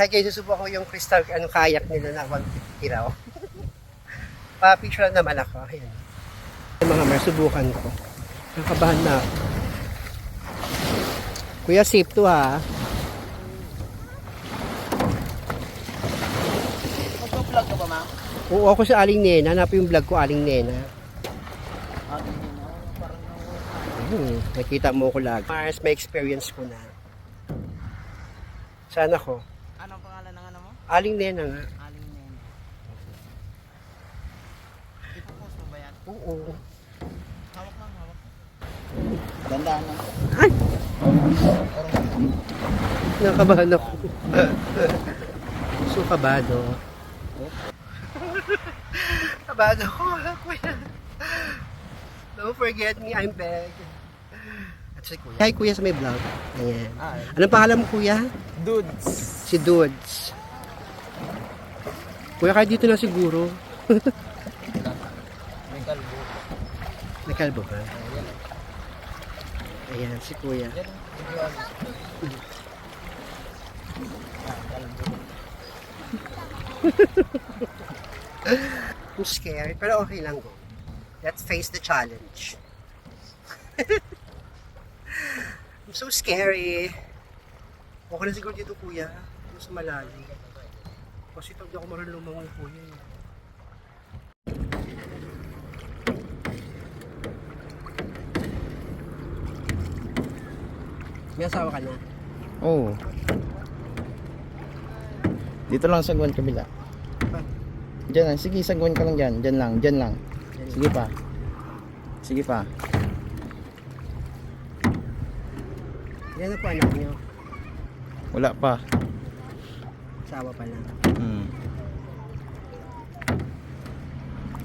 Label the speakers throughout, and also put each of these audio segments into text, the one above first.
Speaker 1: Hi guys, susubukan ko yung crystal ano, kayak nila na 150 raw. Pa-picture lang naman ako. Ayan. Yung mga mer, subukan ko. Nakabahan na ako. Kuya, safe to ha.
Speaker 2: Mag-vlog ka ba, ma?
Speaker 1: Oo, ako sa Aling Nena. Hanapin yung vlog ko, Aling Nena.
Speaker 2: Ah, ganyan na. Parang
Speaker 1: Hmm, nakita mo ko lagi. Mars, may experience ko na. Sana ko.
Speaker 2: Anong pangalan ng ano mo?
Speaker 1: Aling Nena nga.
Speaker 2: Aling Nene. Ipopost mo ba yan?
Speaker 1: Oo.
Speaker 2: Hawak lang, hawak. Gandaan lang.
Speaker 1: Ay! Nakabahan ako. so, kabado. kabado ko, kuya. Don't forget me, I'm back. At si kuya. Hi, kuya sa may vlog. Ayan. Anong pangalan mo, kuya?
Speaker 2: dudes.
Speaker 1: Si Dudes. Kuya, kahit dito na siguro.
Speaker 2: May kalbo.
Speaker 1: Nakalbo ba? Ayan, si kuya.
Speaker 2: Ah, kalbo.
Speaker 1: I'm scared, pero okay lang go. Let's face the challenge. I'm so scary. Okay na siguro dito kuya. Mas malalim. Kasi di ako marunong lumangoy kuya. eh. May asawa ka na?
Speaker 3: Oo. Dito lang sa Gwan kabila.
Speaker 1: Pa?
Speaker 3: Diyan lang. Sige, sa Gwan ka lang dyan. Diyan lang. Diyan lang. Sige pa. Sige pa.
Speaker 1: Yan na po anak niyo.
Speaker 3: Wala pa.
Speaker 1: Asawa pa lang.
Speaker 3: Hmm.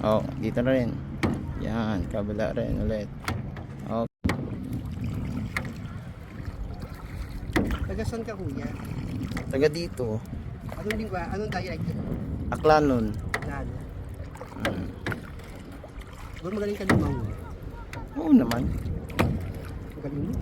Speaker 3: Oh, dito na rin. Yan, kabila rin ulit. Oh,
Speaker 1: Taga saan ka kuya?
Speaker 3: taga dito.
Speaker 1: Anong lingwa? Anong dialect?
Speaker 3: Aklanon.
Speaker 1: Lalo.
Speaker 3: Hmm.
Speaker 1: Siguro magaling ka lumangoy.
Speaker 3: Oo naman.
Speaker 1: Magaling mo.